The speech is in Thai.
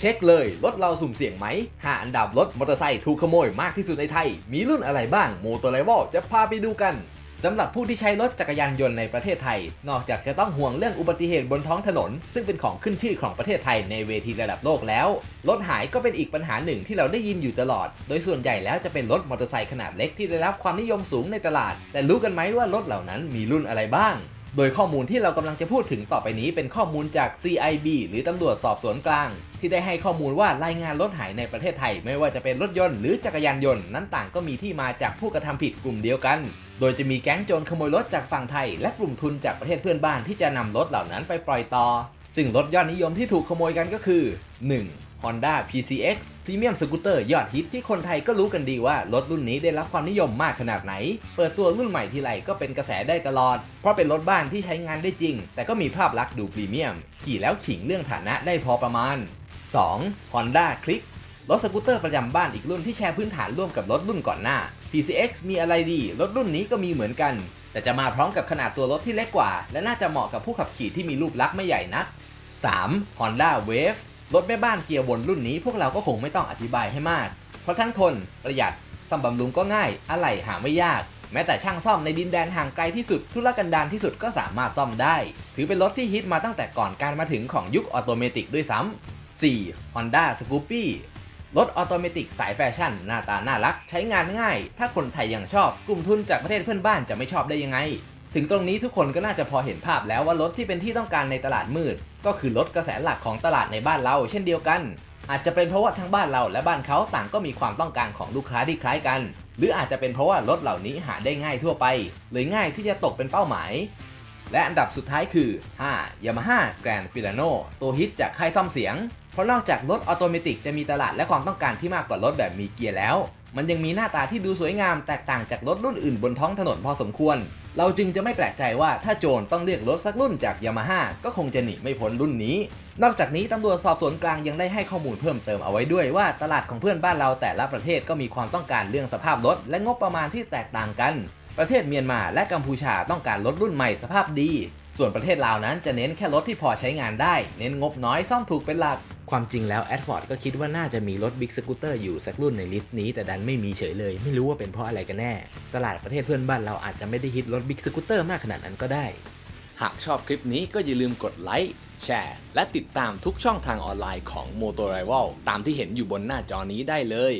เช็คเลยรถเราสุ่มเสี่ยงไหมหาอันดับรถมอเตอร์ไซค์ถูกขโมยมากที่สุดในไทย มีรุ่นอะไรบ้างโมโตไ i ว a l จะพาไปดูกันสำหรับผู้ที่ใช้รถจักรยานยนต์ในประเทศไทย นอกจากจะต้องห่วงเรื่องอุบัติเหตุบนท้องถนน ซึ่งเป็นของขึ้นชื่อของประเทศไทยในเวทีระดับโลกแล้ว รถหายก็เป็นอีกปัญหาหนึ่งที่เราได้ยินอยู่ตลอด โดยส่วนใหญ่แล้วจะเป็นรถมอเตอร์ไซค์ขนาดเล็กที่ได้รับความนิยมสูงในตลาด แต่รู้กันไหมว่ารถเหล่านั้นมีรุ่นอะไรบ้าง โดยข้อมูลที่เรากำลังจะพูดถึงต่อไปนี้เป็นข้อมูลจาก CIB หรือตำรวจสอบสวนกลาง ที่ได้ให้ข้อมูลว่ารายงานรถหายในประเทศไทย ไม่ว่าจะเป็นรถยนต์หรือจักรยานยนต์นั้นต่างก็มีที่มาจากผู้กระทำผิดกลุ่มเดียวกัน โดยจะมีแก๊งโจรขโมยรถจากฝั่งไทย และกลุ่มทุนจากประเทศเพื่อนบ้านที่จะนำรถเหล่านั้นไปปล่อยต่อ ซึ่งรถยอดนิยมที่ถูกขโมยกันก็คือ 1. Honda PCX พรีเมียมสกูตเตอร์ยอดฮิตที่คนไทยก็รู้กันดีว่า รถรุ่นนี้ได้รับความนิยมมากขนาดไหน เปิดตัวรุ่นใหม่ทีไรก็เป็นกระแสได้ตลอด เพราะเป็นรถบ้านที่ใช้งานได้จริง แต่ก็มีภาพลักษณ์ดูพรีเมียม ขี่แล้วขิงเรื่องฐานะได้พอประมาณ 2. Honda Click รถสกูตเตอร์ประจำบ้านอีกรุ่นที่แชร์พื้นฐานร่วมกับรถรุ่นก่อนหน้า PCX มีอะไรดี รถรุ่นนี้ก็มีเหมือนกัน แต่จะมาพร้อมกับขนาดตัวรถที่เล็กกว่า และน่าจะเหมาะกับผู้ขับขี่ที่มีรูปลักษณ์ไม่ใหญ่นัก 3. Honda Wave รถแม่บ้านเกียร์วนรุ่นนี้พวกเราก็คงไม่ต้องอธิบายให้มาก เพราะทั้งทน ประหยัดซ่อมบำรุงก็ง่าย อะไหล่หาไม่ยาก แม้แต่ช่างซ่อมในดินแดนห่างไกลที่สุด ทุรกันดารที่สุดก็สามารถซ่อมได้ ถือเป็นรถที่ฮิตมาตั้งแต่ก่อนการมาถึงของยุคออโตเมติกด้วยซ้ำ 4. Honda Scoopy รถออโตเมติกสายแฟชั่น หน้าตาน่ารัก ใช้งานง่าย ถ้าคนไทยยังชอบ กลุ่มทุนจากประเทศเพื่อนบ้านจะไม่ชอบได้ยังไง ถึงตรงนี้ทุกคนก็น่าจะพอเห็นภาพแล้วว่ารถที่เป็นที่ต้องการในตลาดมืด ก็คือรถกระแสหลักของตลาดในบ้านเรา เช่นเดียวกัน อาจจะเป็นเพราะว่าทั้งบ้านเราและบ้านเขาต่างก็มีความต้องการของลูกค้าที่คล้ายกัน หรืออาจจะเป็นเพราะว่ารถเหล่านี้หาได้ง่ายทั่วไปเลยง่ายที่จะตกเป็นเป้าหมาย และอันดับสุดท้ายคือ 5. Yamaha Grand Filano ตัวฮิตจากค่ายซ่อมเสียง เพราะนอกจากรถออโตเมติกจะมีตลาดและความต้องการที่มากกว่ารถแบบมีเกียร์แล้ว มันยังมีหน้าตาที่ดูสวยงามแตกต่างจากรถรุ่นอื่นบนท้องถนนพอสมควร เราจึงจะไม่แปลกใจว่าถ้าโจรต้องเรียกรถสักรุ่นจากยามาฮ่าก็คงจะหนีไม่พ้นรุ่นนี้ นอกจากนี้ตำรวจสอบสวนกลางยังได้ให้ข้อมูลเพิ่มเติมเอาไว้ด้วยว่าตลาดของเพื่อนบ้านเราแต่ละประเทศก็มีความต้องการเรื่องสภาพรถและงบประมาณที่แตกต่างกัน ประเทศเมียนมาและกัมพูชาต้องการรถรุ่นใหม่สภาพดี ส่วนประเทศลาวนั้นจะเน้นแค่รถที่พอใช้งานได้ เน้นงบน้อยซ่อมถูกเป็นหลัก ความจริงแล้วแอดฟอร์ดก็คิดว่าน่าจะมีรถบิ๊กสกูตเตอร์อยู่สักรุ่นในลิสต์นี้แต่ดันไม่มีเฉยเลย ไม่รู้ว่าเป็นเพราะอะไรกันแน่ ตลาดประเทศเพื่อนบ้านเราอาจจะไม่ได้ฮิตรถบิ๊กสกูตเตอร์มากขนาดนั้นก็ได้ หากชอบคลิปนี้ก็อย่าลืมกดไลค์แชร์และติดตามทุกช่องทางออนไลน์ของ m o t o r i v a l ตามที่เห็นอยู่บนหน้าจอนี้ได้เลย